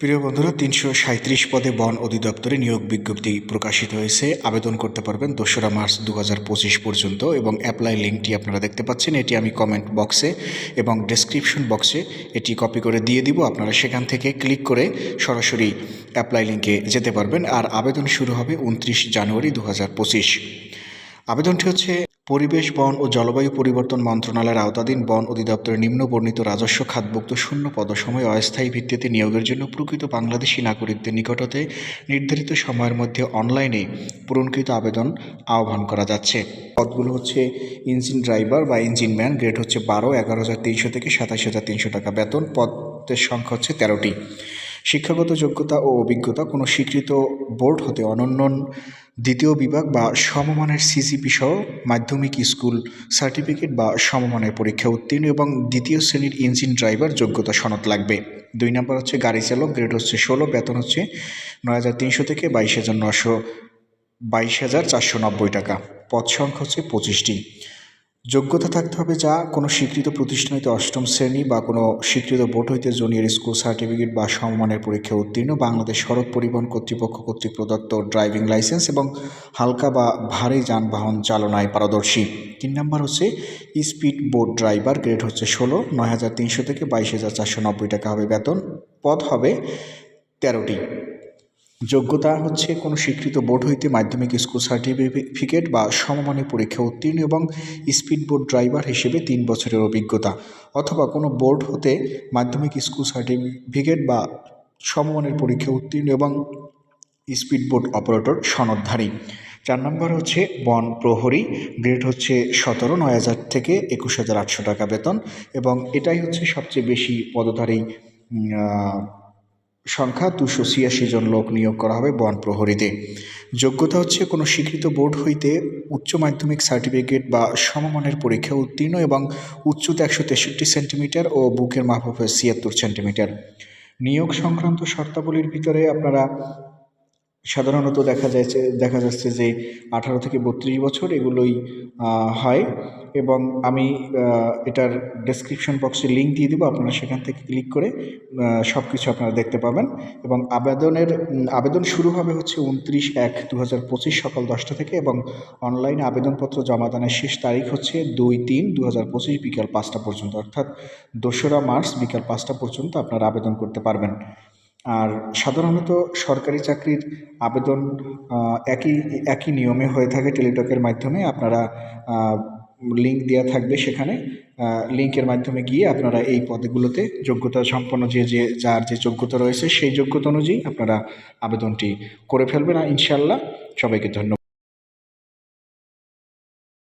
প্রিয় বন্ধুরা, তিনশো সাঁত্রিশ পদে বন অধিদপ্তরে নিয়োগ বিজ্ঞপ্তি প্রকাশিত হয়েছে। আবেদন করতে পারবেন দোসরা মার্চ দু হাজার পঁচিশ পর্যন্ত এবং অ্যাপ্লাই লিঙ্কটি আপনারা দেখতে পাচ্ছেন। এটি আমি কমেন্ট বক্সে এবং ডেসক্রিপশন বক্সে এটি কপি করে দিয়ে দিব। আপনারা সেখান থেকে ক্লিক করে সরাসরি অ্যাপ্লাই লিঙ্কে যেতে পারবেন। আর আবেদন শুরু হবে উনত্রিশ জানুয়ারি দু হাজার পঁচিশ। আবেদনটি হচ্ছে পরিবেশ, বন ও জলবায়ু পরিবর্তন মন্ত্রণালয়ের আওতাধীন বন অধিদপ্তরের নিম্ন বর্ণিত রাজস্ব খাতভুক্ত শূন্য পদসময় অস্থায়ী ভিত্তিতে নিয়োগের জন্য প্রকৃত বাংলাদেশি নাগরিকদের নিকট হতে নির্ধারিত সময়ের মধ্যে অনলাইনে পূরণকৃত আবেদন আহ্বান করা যাচ্ছে। পদগুলো হচ্ছে ইঞ্জিন ড্রাইভার বা ইঞ্জিন ম্যান, গ্রেড হচ্ছে বারো, এগারো হাজার তিনশো থেকে সাতাশ হাজার তিনশো টাকা বেতন, পদের সংখ্যা হচ্ছে তেরোটি। শিক্ষাগত যোগ্যতা ও অভিজ্ঞতা, কোনো স্বীকৃত বোর্ড হতে অনন্য দ্বিতীয় বিভাগ বা সমমানের সিসিপি সহ মাধ্যমিক স্কুল সার্টিফিকেট বা সমমানের পরীক্ষা উত্তীর্ণ এবং দ্বিতীয় শ্রেণির ইঞ্জিন ড্রাইভার যোগ্যতা সনদ লাগবে। দুই নম্বর হচ্ছে গাড়ি চালক, গ্রেড হচ্ছে ষোলো, বেতন হচ্ছে নয় হাজার তিনশো থেকে বাইশ হাজার নশো বাইশ হাজার চারশো নব্বই টাকা। পদ সংখ্যা হচ্ছে পঁচিশটি। যোগ্যতা থাকতে হবে যা কোনো স্বীকৃত প্রতিষ্ঠান হইতে অষ্টম শ্রেণি বা কোনো স্বীকৃত বোর্ড হইতে জুনিয়র স্কুল সার্টিফিকেট বা সমমানের পরীক্ষা উত্তীর্ণ, বাংলাদেশ সড়ক পরিবহন কর্তৃপক্ষ কর্তৃক প্রদত্ত ড্রাইভিং লাইসেন্স এবং হালকা বা ভারী যানবাহন চালনায় পারদর্শী। তিন নম্বর হচ্ছে, স্পিড বোট ড্রাইভার গ্রেড হচ্ছে ষোলো, নয় হাজার তিনশো থেকে বাইশ হাজার চারশো নব্বই টাকা হবে বেতন, পদ হবে তেরোটি। যোগ্যতা হচ্ছে কোনো স্বীকৃত বোর্ড হইতে মাধ্যমিক স্কুল সার্টিফিকেট বা সমমানের পরীক্ষা উত্তীর্ণ এবং স্পিড বোট ড্রাইভার হিসেবে তিন বছরের অভিজ্ঞতা অথবা কোনো বোর্ড হতে মাধ্যমিক স্কুল সার্টিফিকেট বা সমমানের পরীক্ষা উত্তীর্ণ এবং স্পিড বোট অপারেটর সনদধারী। চার নম্বর হচ্ছে বন প্রহরী, গ্রেড হচ্ছে সতেরো, নয় হাজার থেকে একুশ হাজার আটশো টাকা বেতন এবং এটাই হচ্ছে সবচেয়ে বেশি পদধারী সংখ্যা দুশো ছিয়াশি জন লোক নিয়োগ করা হবে বন প্রহরীতে। যোগ্যতা হচ্ছে কোনো স্বীকৃত বোর্ড হইতে উচ্চ মাধ্যমিক সার্টিফিকেট বা সমমানের পরীক্ষা উত্তীর্ণ এবং উচ্চতা একশো তেষট্টি সেন্টিমিটার ও বুকের মাপ হবে ছিয়াত্তর সেন্টিমিটার। নিয়োগ সংক্রান্ত শর্তাবলীর ভিতরে আপনারা সাধারণত দেখা যাচ্ছে দেখা যাচ্ছে যে আঠারো থেকে বত্রিশ বছর এগুলোই হয় এবং আমি এটার ডেসক্রিপশন বক্সে লিঙ্ক দিয়ে দেবো, আপনারা সেখান থেকে ক্লিক করে সব কিছু আপনারা দেখতে পাবেন এবং আবেদনের আবেদন শুরু হবে হচ্ছে উনত্রিশ এক দু সকাল দশটা থেকে এবং অনলাইনে আবেদনপত্র জমা দানের শেষ তারিখ হচ্ছে দুই তিন দু বিকাল পাঁচটা পর্যন্ত, অর্থাৎ দোসরা মার্চ বিকাল পাঁচটা পর্যন্ত আপনারা আবেদন করতে পারবেন। আর সাধারণত সরকারি চাকরির আবেদন একই একই নিয়মে হয়ে থাকে টেলিটকের মাধ্যমে। আপনারা লিঙ্ক দেওয়া থাকবে সেখানে। লিঙ্কের মাধ্যমে গিয়ে আপনারা এই পদগুলোতে যোগ্যতা সম্পন্ন যে যে, যার যে যোগ্যতা রয়েছে সেই যোগ্যতা অনুযায়ী আপনারা আবেদনটি করে ফেলবেন। ইনশাল্লাহ সবাইকে ধন্যবাদ।